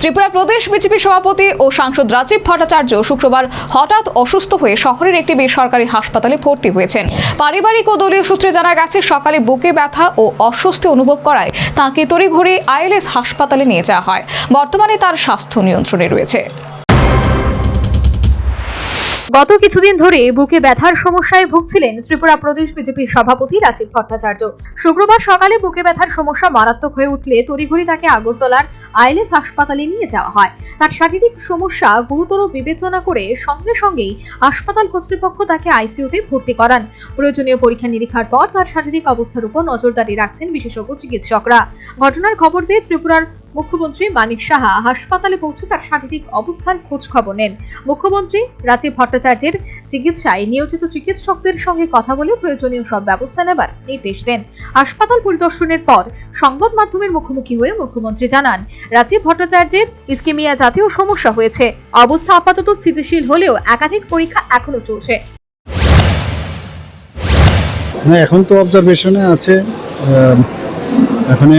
ত্রিপুরা প্রদেশ BJP সভাপতি ও সাংসদ রাজীব ভট্টাচার্য শুক্রবার হঠাৎ অসুস্থ হয়ে শহরের একটি বেসরকারি হাসপাতালে ভর্তি হয়েছেন। পারিবারিক ও দলীয় সূত্রে জানা গেছে, সকালে বুকে ব্যথা ও অস্বস্তি অনুভব করায় তাঁকে তড়িঘড়ি আইএলএস হাসপাতালে নিয়ে যাওয়া হয়। বর্তমানে তার স্বাস্থ্য নিয়ন্ত্রণে রয়েছে। গত কিছুদিন ধরে বুকে ব্যথার সমস্যায় ভুগছিলেন ত্রিপুরা প্রদেশ বিজেপির সভাপতি রাজীব ভট্টাচার্য। শুক্রবার সকালে বুকে ব্যথার সমস্যা মারাত্মক হয়ে উঠলে তড়িঘড়ি তাকে আগরতলার আইএলএস হাসপাতালে নিয়ে যাওয়া হয়। তার শারীরিক সমস্যা গুরুতর বিবেচনা করে সঙ্গে সঙ্গেই হাসপাতাল কর্তৃপক্ষ তাকে আইসিইউতে ভর্তি করান। প্রয়োজনীয় পরীক্ষা নিরীক্ষার পর তার শারীরিক অবস্থার উপর নজরদারি রাখছেন বিশেষজ্ঞ চিকিৎসকরা। ঘটনার খবর পেয়ে ত্রিপুরার মুখ্যমন্ত্রী মানিক সাহা হাসপাতালে পৌঁছে তার শারীরিক অবস্থার খোঁজ খবর নেন। মুখ্যমন্ত্রী রাজীব ভট্টাচার্যের চিকিৎসায় নিয়োজিত চিকিৎসকদের সঙ্গে কথা বলে প্রয়োজনীয় সব ব্যবস্থা নেবার নির্দেশ দেন। হাসপাতাল পরিদর্শনের পর সংবাদ মাধ্যমের মুখোমুখি হয়ে মুখ্যমন্ত্রী জানান, রাজীব ভট্টাচার্যের ইস্কেমিয়া জাতীয় সমস্যা হয়েছে। অবস্থা আপাতত স্থিতিশীল হলেও একাধিক পরীক্ষা এখনও চলছে। এখন তো অবজারভেশনে আছে এখানে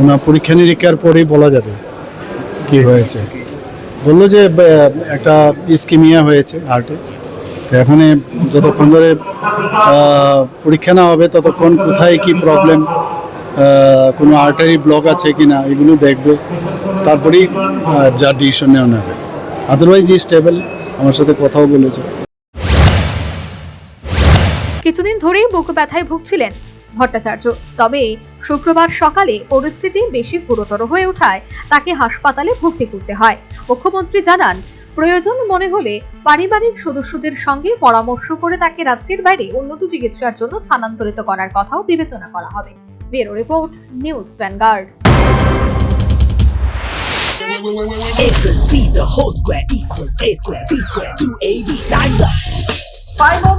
ওনার পরীক্ষা নিরীক্ষার পরেই বলা যাবে কি হয়েছে। বলল যে একটা ইস্কিমিয়া হয়েছে হার্টে এখানে যতক্ষণ ধরে পরীক্ষা না হবে, ততক্ষণ কোথায় কি প্রবলেম কোনো আর্টারি ব্লক আছে কি না এগুলো দেখবে। তারপরেই যা ডিসিশন নেওয়া নেবে আদারওয়াইজ স্টেবল আমার সাথে কথাও বলেছে। কিছুদিন ধরেই বুক ব্যথায় ভুগছিলেন ভট্টাচার্য। তবে শুক্রবার সকালে পরিস্থিতি বেশি গুরুতর হয়ে ওঠায় তাকে হাসপাতালে ভর্তি করতে হয়। মুখ্যমন্ত্রী জানান প্রয়োজন মনে হলে পারিবারিক সদস্যদের সঙ্গে পরামর্শ করে তাকে রাজ্যের বাইরে উন্নত চিকিৎসার জন্য স্থানান্তরিত করার কথাও বিবেচনা করা হবে। Bureau report news Vanguard. A plus B, the whole square equals A square, B square, 2AB times up. I've got